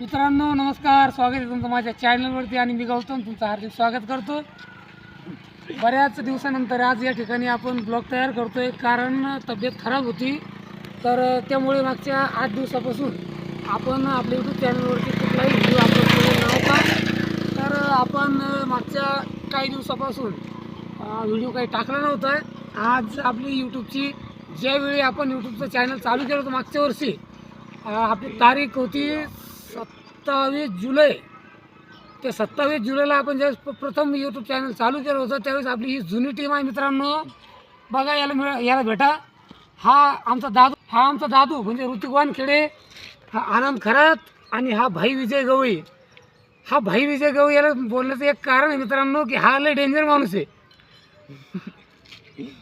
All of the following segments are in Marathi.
मित्रांनो नमस्कार. स्वागत आहे तुमचं माझ्या चॅनलवरती आणि मी गौतम. तुमचं हार्दिक स्वागत करतो. बऱ्याच दिवसानंतर आज या ठिकाणी आपण ब्लॉग तयार करतो आहे कारण तब्येत खराब होती. तर त्यामुळे मागच्या आठ दिवसापासून आपण आपल्या यूट्यूब चॅनलवरती कुठलाही व्हिडिओ अपलोड केलेला नव्हता. तर आपण मागच्या काही दिवसापासून व्हिडिओ काही टाकला नव्हता. आज आपली यूट्यूबची ज्यावेळी आपण यूट्यूबचं चॅनल चालू केलं होतं मागच्या वर्षी आपली तारीख होती सत्तावीस जुलै. ते सत्तावीस जुलैला आपण ज्यावेळेस प्रथम यूट्यूब चॅनल चालू केलं होतं त्यावेळेस आपली ही जुनी टीम आहे मित्रांनो. बघा याला मिळ याला भेटा. हा आमचा दादू हा आमचा दादू म्हणजे ऋतिकवान खेडे हा आनंद खरात आणि हा भाई विजय गवई हा भाई विजय गवई याला बोलण्याचं एक कारण आहे मित्रांनो की हा लय डेंजर माणूस आहे.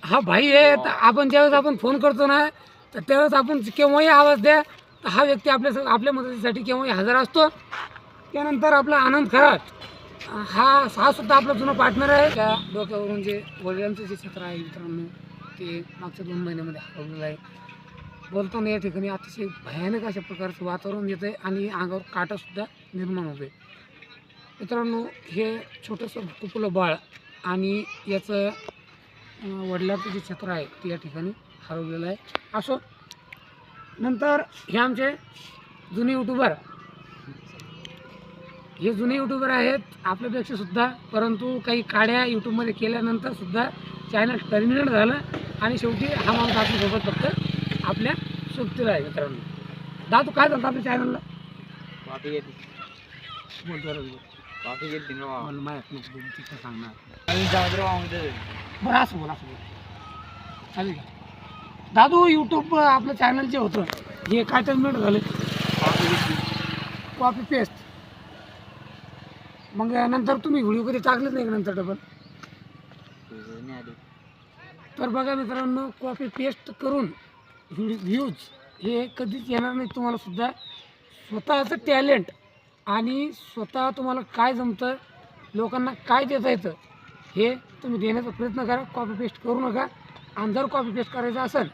हा भाई आहे तर आपण ज्यावेळेस आपण फोन करतो ना तर त्यावेळेस आपण केव्हाही आवाज द्या. तर हा व्यक्ती आपल्या आपल्या मदतीसाठी केव्हाही हजर असतो. त्यानंतर आपला आनंद खरात हा हा सुद्धा आपला जुना पार्टनर आहे. त्या डोक्यावरून जे म्हणजे वडिलांचं जे क्षेत्र आहे मित्रांनो ते मागच्या दोन महिन्यामध्ये हरवलेलं आहे. बोलताना या ठिकाणी अतिशय भयानक अशा प्रकारचं वातावरण येतं आहे आणि अंगावर काटासुद्धा निर्माण होते मित्रांनो हे छोटंसं कुपलं बाळ आणि याचं वडिलांचं जे छत्र आहे ते या ठिकाणी हरवलेलं आहे. असो नंतर हे आमचे जुने यूट्यूबर हे जुने यूट्यूबर आहेत आपल्यापेक्षा सुद्धा परंतु काही काड्या यूट्यूबमध्ये केल्यानंतर सुद्धा चॅनल टर्मिनेट झालं आणि शेवटी हा माणूस आपल्यासोबत फक्त आपल्या सोबतीला आहे मित्रांनो. दादू काय झालं आपल्या चॅनलला सांगणार. बरं असं बोल असं बोल. चालेल का? दादू यूट्यूब आपलं चॅनल जे होतं हे काय टर्मिनेट झालं. कॉफी कॉपी पेस्ट मग नंतर तुम्ही व्हिडिओ कधी टाकलेच नाही का नंतर डबल तर बघा मित्रांनो कॉपी पेस्ट करून व्ह्यूज हे कधीच येणार नाही. तुम्हाला सुद्धा स्वतःचं टॅलेंट आणि स्वतः तुम्हाला काय जमतं लोकांना काय देता येतं हे तुम्ही देण्याचा प्रयत्न करा. कॉपी पेस्ट करू नका. आणि जर कॉपी पेस्ट करायचं असेल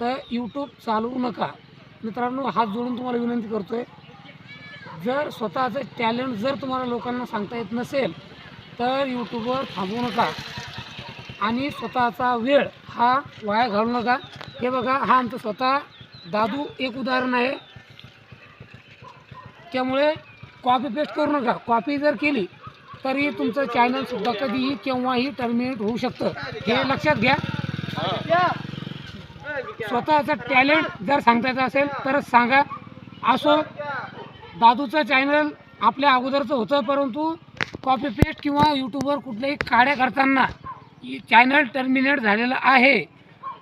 तर यूट्यूब चालवू नका. मित्रांनो हात जोडून तुम्हाला विनंती करतो आहे जर स्वतःचं टॅलेंट जर तुम्हाला लोकांना सांगता येत नसेल तर यूट्यूबवर थांबवू नका. आणि स्वतःचा वेळ हा वाया घालू नका. हे बघा हा आमचं स्वतः दादू एक उदाहरण आहे. त्यामुळे कॉपी पेस्ट करू नका. कॉपी जर केली तरी तुमचं चॅनलसुद्धा कधीही केव्हाही टर्मिनेट होऊ शकतं. हे लक्षात घ्या. स्वतःचं टॅलेंट जर सांगता येतं असेल तरच सांगा. असो दादूचं चॅनल आपल्या अगोदरचं होतं परंतु कॉपी पेस्ट किंवा यूट्यूबवर कुठल्याही काड्या करताना चॅनल टर्मिनेट झालेलं आहे.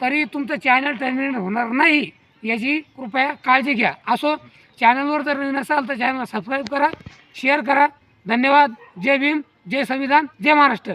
तरी तुमचं चॅनल टर्मिनेट होणार नाही याची कृपया काळजी घ्या. असो चॅनलवर जर नवीन असाल तर चॅनलला सबस्क्राईब करा शेअर करा. धन्यवाद. जय भीम. जय संविधान. जय महाराष्ट्र.